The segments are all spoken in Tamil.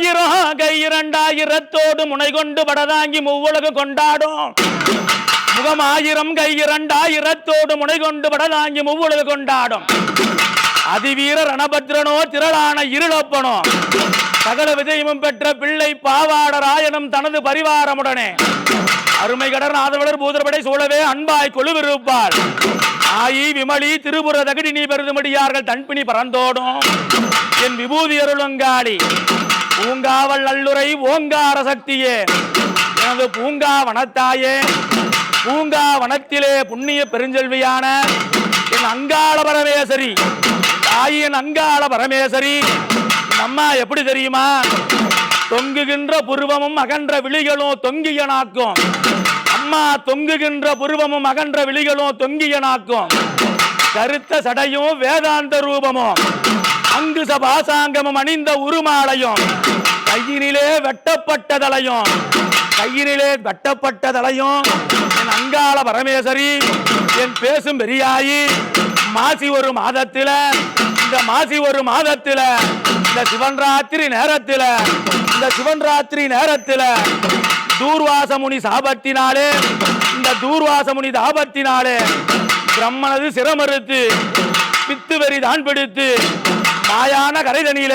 இரண்டாயிரம் கை இரண்டாயிரத்தோடு முனை கொண்டு படதாங்கி மூவுலகு கொண்டாடும். முகமாயிரம் கை இரண்டாயிரத்தோடு முனை கொண்டு படதாங்கி மூவுலகு கொண்டாடும். அதிவீர ரணபத்ரனோ திரளான இருளப்பனோ. சகல விஜயமும் பெற்ற பிள்ளை பாவாடராயனும் தனது பரிவாரமுடனே. அருமை கடர் நாதவளர் பூதரபடை சூழவே அன்பாய் கொழுவிருப்பார். ஆயி விமலி திருபுர தகடினி பெருதுமடியார்கள் தன்பினி பறந்தோடும் என் விபூதி அருளங்காளி பூங்காவல் நல்லுரை ஓங்கார சக்தியே. எனது பூங்கா வனத்தாயே பூங்கா வனத்திலே புண்ணிய பெருஞ்செல்வியான என் அங்காள பரமேசரி தாயின் அங்காள பரமேசரி அம்மா எப்படி தெரியுமா? தொங்குகின்ற புருவமும் அகன்ற விழிகளும் தொங்கிய நாக்கும் அம்மா தொங்குகின்ற புருவமும் அகன்ற விழிகளும் தொங்கிய நாக்கும் கருத்த சடையும் வேதாந்த ரூபமும் அங்குச பாசாங்கமும் அணிந்த உருமாலையும் கையினிலே வெட்டப்பட்ட தலையும் கையினிலே வெட்டப்பட்ட தலையும் என் அங்காள பரமேஸ்வரி என் பேசும் பெரியாயி மாசி ஒரு மாதத்தில இந்த மாசி ஒரு மாதத்தில இந்த சிவன் ராத்திரி நேரத்தில இந்த சிவன் ராத்திரி நேரத்தில தூர்வாசமுனி சாபத்தினாலே இந்த தூர்வாசமுனி தாபத்தினாலே பிரம்மனது சிரமறுத்து பித்து வெறி தான் பிடித்து மாயான கரைதனியில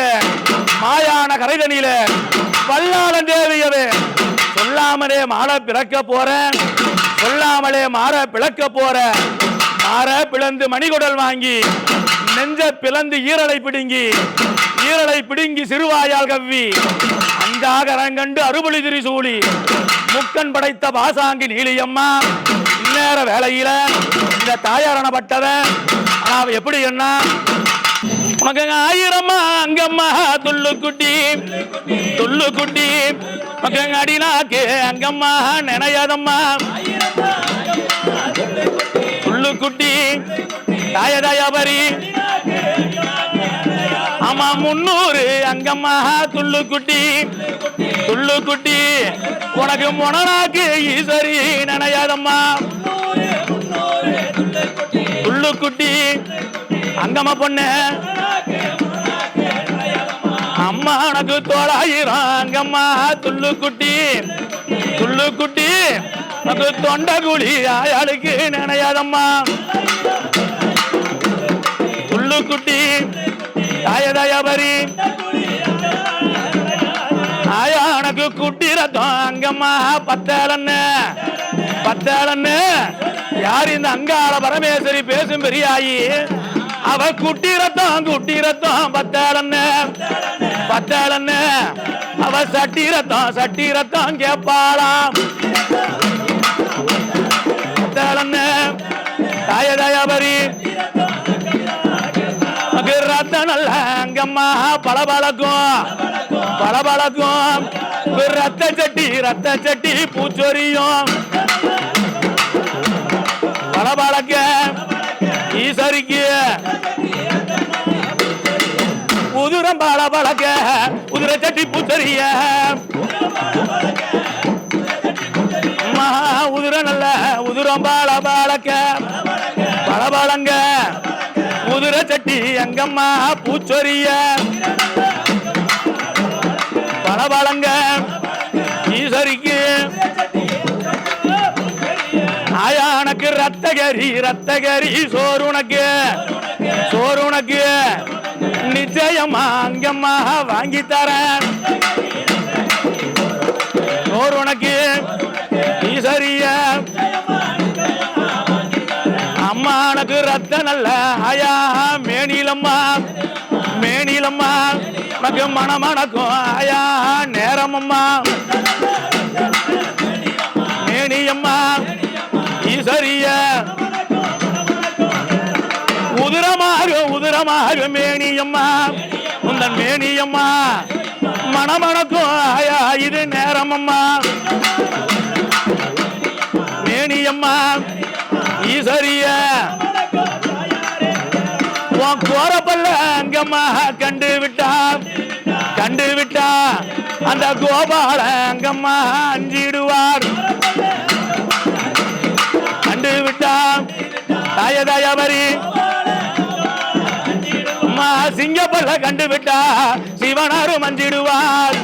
மாயான கரைதனியில வல்லாளன் தேவியவே சொல்லாமலே மாற பிறக்க போறேன் சொல்லாமலே மாற பிளக்க போற மாற பிளந்து மணிகுடல் வாங்கி நெஞ்ச பிளந்து ஈரலை பிடுங்கி ஈரலை பிடுங்கி சிறுவாயால் கவ்வி. அஞ்சாகரங்கண்டு அறுபொழி திரிசூலி முக்கன் படைத்த பாசாங்கி நீலியம்மா. இந்நேர வேலையில இந்த தாயாரணப்பட்டவன் அவ எப்படி என்ன மகன் ஆயிரமா அங்கம்மா துள்ளு குட்டி துள்ளு குட்டி உனக்கு அடினாக்கு அங்கம்மா நினையாதம்மா. துள்ளு குட்டி தாய ஆமா முன்னூறு அங்கம்மா துள்ளு குட்டி துள்ளு குட்டி உனக்கு முனராக்கு ஈஸ்வரி நினையாதம்மா. அங்கம்மா பொண்ணு. அம்மா உனக்கு தோளாயிரம் அங்கம்மா துள்ளு குட்டி துள்ளு குட்டி உனக்கு தொண்டை குழி ஆயாளுக்கு நினையாதம்மா. துள்ளு குட்டி தாயதாயபரி ஆயா உனக்கு குட்டி ரத்தம் அங்கம்மா. பத்தேலன்னு பத்தேலன்னு. யார் இந்த அங்காள பரமேஸ்வரி பேசும் பெரியாயி? அவ குட்டிரத்தான் குட்டிரத்தான் குட்டி ரத்தம் அவ சட்டிரத்தான் சட்டிரத்தான் சட்டி ரத்தம் கேப்பாளாம். பத்தேலன்னு தாய தயாபரி ரத்தம் நல்ல அங்கம்மா பளபளக்கும். பளபளக்கும். ஒரு ரத்த சட்டி ரத்த சட்டி பூச்சொரியும். பளபளக்க. ஈசரிக்கு உதுரம் பளபளக்க உதிர சட்டி பூச்சொரிய மகா உதிர நல்ல உதிரம் பளபளக்க பளபளங்க குதிர சட்டி எங்கம்மா பூச்சொரிய பளபளங்க ஈஸ்வரிக்கு ஆயானக்கு ரத்தகரி ரத்தகரி சோறு உனக்கு சோறு உனக்கு நிச்சயமா அங்கம்மா வாங்கி தரேன். நோர் உனக்கு ஈசரிய. அம்மா உனக்கு ரத்த நல்ல ஆயா. மேனிலம்மா மேனிலம்மா உனக்கு மணமணக்கும் ஆயா. நேரமம்மா மேனியம்மா மனமாக மேனியம்மா உந்தன் மேனியம்மா. மணமணக்கும் ஆயா இது நேரமம்மா. மேனியம்மா ஈசரிய. உன் கோரப்பல்ல அங்கம்மா கண்டு விட்டா. கண்டு விட்டா. அந்த கோபால அங்கம்மா அஞ்சிடுவார். கண்டு விட்டா. தாய தாயாபரி. சிங்கப்பல்ல கண்டு விட்டா சிவனாரு மஞ்சிடுவார்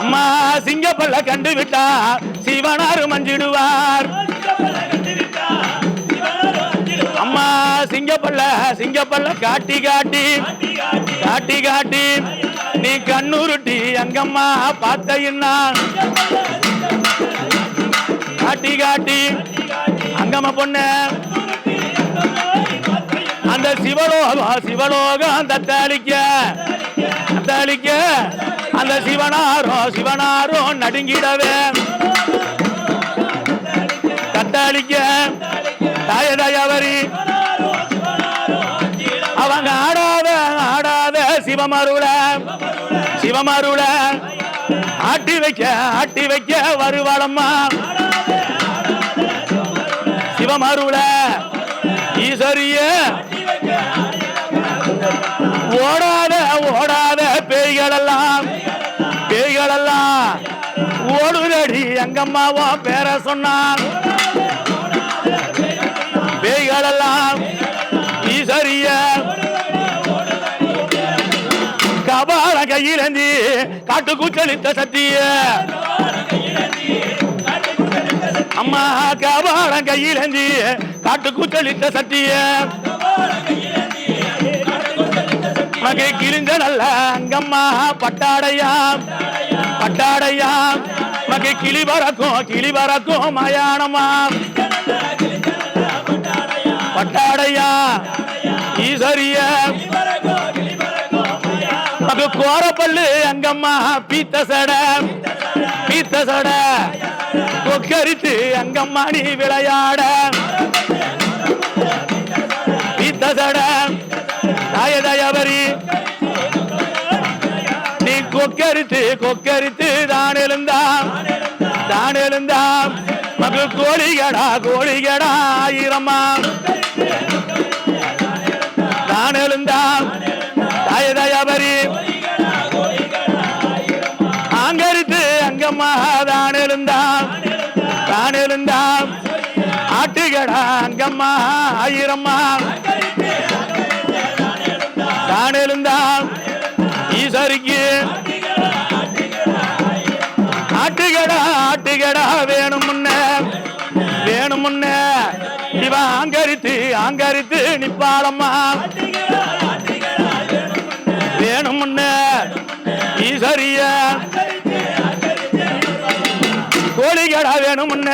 அம்மா சிங்கப்பல்ல கண்டு விட்டா சிவனாரு மஞ்சிடுவார் அம்மா சிங்கப்பல்ல சிங்கப்பல்ல காட்டி காட்டி காட்டி காட்டி நீ கண்ணுருட்டி அங்கம்மா பார்த்தையின்னா காட்டி காட்டி அங்கம்மா பொண்ணு. அந்த சிவலோகம் சிவலோகம் அந்த தாளிக்க. தாளிக்க. அந்த சிவனாரோ சிவனாரோ நடுங்கிடவே. கத்தாளிக்க தாயதாயவரி அவங்க ஆடாத ஆடாத சிவமருள. சிவமருள. ஆட்டி வைக்க ஆட்டி வைக்க வருவாளம்மா. சிவமருள. ஈஸ்வரியே ஓடாத ஓடாத பேய்களெல்லாம் பேய்களெல்லாம். ஓடுதடி எங்கம்மாவோ பேர சொன்னான். பேய்களெல்லாம் ஈசரிய. கபால கையிலந்தி காட்டு கூச்சலித்த சத்திய. அம்மா கபால கையிலந்தி காட்டு கூச்சலித்த சத்திய. மகை கிழிஞ்ச நல்ல அங்கம்மா பட்டாடையா பட்டாடையா மகை கிளி பறக்கும் கிளி பறக்கும் மயானமா பட்டாடையா ஈஸ்வரிய மகு கோரப்பல்லு அங்கம்மா பீத்த சட பீத்த சட கொக்கரித்து அங்கம்மா நீ விளையாட. பீத்த சட கொக்கரித்து கொக்கரித்து தான் எழுந்தாம் தான் எழுந்தாம் மகு கோழிகடா கோழிகடா ஆயிரமா தான் எழுந்தாம் தாயதயவரி அங்கரித்து அங்கம்மா தான் எழுந்தாம் தான் எழுந்தாம் ஆட்டுகடா அங்கம்மா ஆயிரம்மா. தான் எழுந்தாம் ஆட்டுகடா ஆட்டுகடா வேணும் முன்ன வேணும் முன்ன. இவ ஆங்கரித்து ஆங்கரித்து நிப்பாளம்மா. வேணும் முன்ன ஈஸ்வரிய கோழிகடா வேணும் முன்ன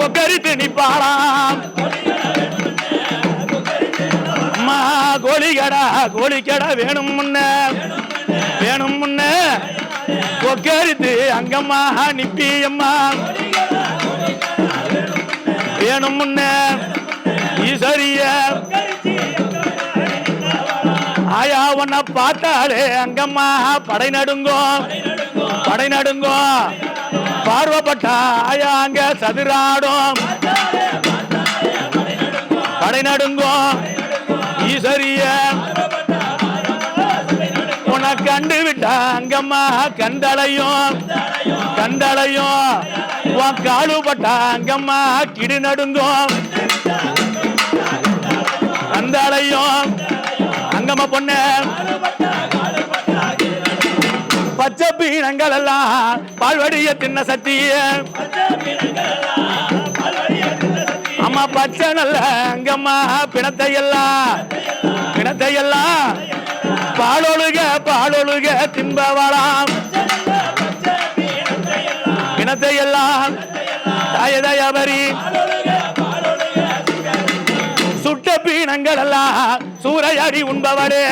கொக்கரித்து நிப்பாளாம். அம்மா கோழிகடா கோழிக்கடா வேணும் முன்ன வேணும் முன்ன. கொக்கரித்து அங்கம்மா நிப்பி அம்மா வேணும் முன்ன ஈஸ்வரிய ஆயா உன்னை பார்த்தாலே அங்கம்மா படை நடுங்கோ. படை நடுங்கோ. பார்வப்பட்டா ஆயா அங்க சதுராடும். படை நடுங்கோ. ஈஸ்வரிய கண்டு விட்டாங்கம்மா கண்டளையும் கண்டளையும் உன் காலுப்பட்டா கிடு நடுங்கும். கண்டளையும் அங்கம்மா பொண்ணு. பச்சை பீனங்கள் எல்லாம் பால்வடிய தின்ன சத்திய அம்மா பச்சை நல்ல அங்கம்மா பிணத்தை எல்லாம் பிணத்தை எல்லாம் பாலொழுக பாலொழுக தின்பவளாம் பிணத்தை எல்லாம் தாயதயவரி சுட்ட பீனங்கள் எல்லாம் சூறையாடி உண்பவரே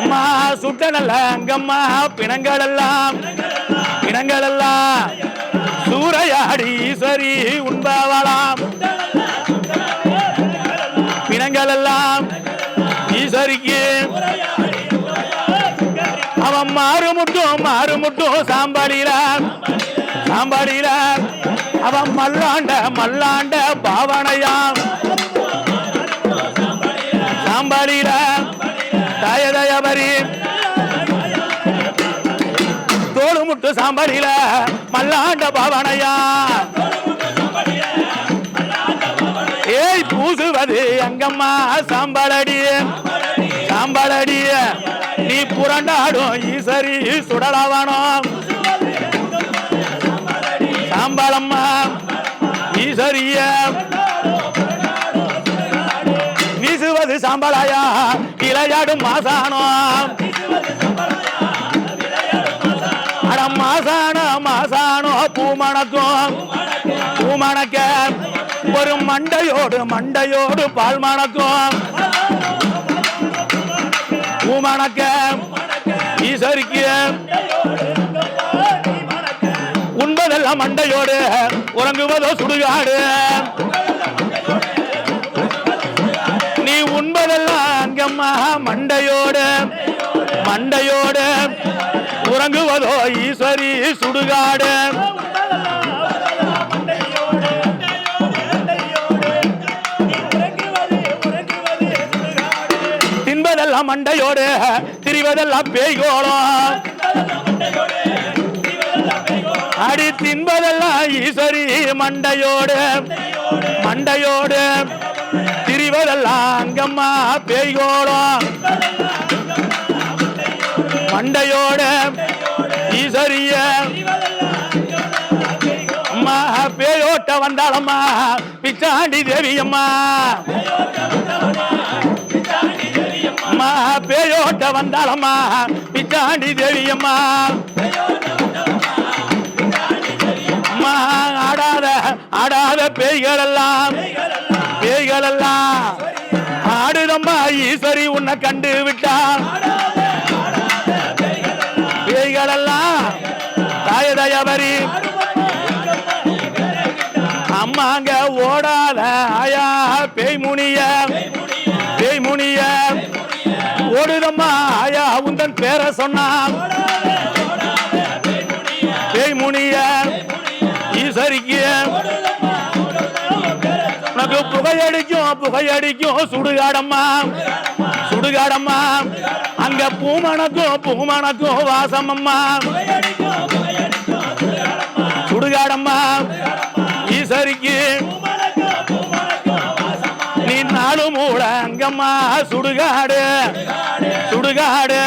அம்மா சுட்ட நல்ல அங்கம்மா பிணங்கள் எல்லாம் பிணங்கள் எல்லாம் சூறையாடி சரி உண்பவளாம். பிணங்கள் எல்லாம் ஈஸ்வரிக்கு அவன் மாறு முட்டும் மாறு முட்டும் சாம்பாடியில சாம்பாடியில அவன் மல்லாண்ட மல்லாண்ட பாவனையாம் சாம்பாடியில தயதயபரி தோடு முட்டு சாம்பாடியில மல்லாண்ட பாவனையா. ஏய் பூ வீசுவது அங்கம்மா சாம்பலடி சாம்பலடி நீ புரண்டாடும் ஈசரி சுடலவனம். சாம்பாளம்மா ஈசரிய. வீசுவது சாம்பலாயா விளையாடும் மாசானோ அட மாசானோ மாசானோ பூமணக்கும் ஒரு மண்டையோடு மண்டையோடு பால் மணக்கும். பூமணக்க ஈசரிக்கு உண்பதெல்லாம் மண்டையோடு உறங்குவதோ சுடுகாடு. நீ உண்பதெல்லாம் அங்கம்மா மண்டையோடு மண்டையோடு உறங்குவதோ ஈஸ்வரி சுடுகாடு. மண்டையோடு திரிவதெல்லாம் பேய்கோளம் அடி தின்பதெல்லாம் ஈஸ்வரி மண்டையோடு மண்டையோடு திரிவதெல்லாம் அங்கம்மா பேய்கோளம் மண்டையோடு ஈஸ்வரிய அம்மா பேயோட்ட வந்தாளம்மா பிச்சாண்டி தேவி அம்மா. அம்மா பேயோட்ட வந்தாலம்மா பிச்சாண்டி தேவி அம்மா அம்மா ஆடாத ஆடாத பேய்கள் எல்லாம் பேய்கள் எல்லாம் ஆடுதம்மா ஈஸ்வரி உன்னை கண்டு விட்டா பேய்கள் எல்லாம் தாயதயவரி அம்மாங்க ஓடாத ஆயா. ஓடுதம்மா ஆயா உந்தன் பேரை சொன்னான். பேய்முனிய ஈஸ்வரிக்கு உனக்கு புகையடிக்கும் புகையடிக்கும் சுடுகாடம்மா. சுடுகாடம்மா. அங்க பூமணக்கும் பூமணக்கும் வாசமம்மா. சுடுகாடம்மா ஈஸ்வரிக்கு அங்கம்மா சுடுகாடு. சுடுகாடு.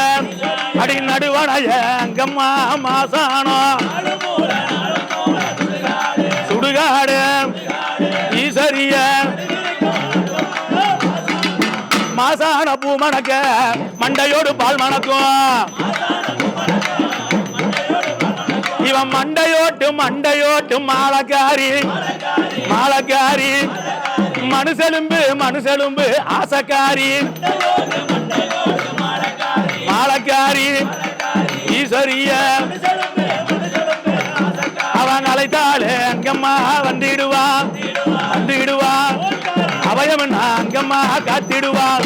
அடி நடுவடைய அங்கம்மா மாசானோ சுடுகாடு. ஈசரிய. மாசான பூ மணக்க மண்டையோடு பால் மணக்கும். இவன் மண்டையோட்டு மண்டையோட்டு மாலக்காரி. மாலக்காரி. மனுசெலும்பு மனுசெலும்பு ஆசக்காரி. மாலக்காரி ஈஸ்வரிய. அவன் அழைத்தாலே அங்கம்மா வந்திடுவான் வந்திடுவான் அபயம் அங்கம்மா காத்திடுவாள்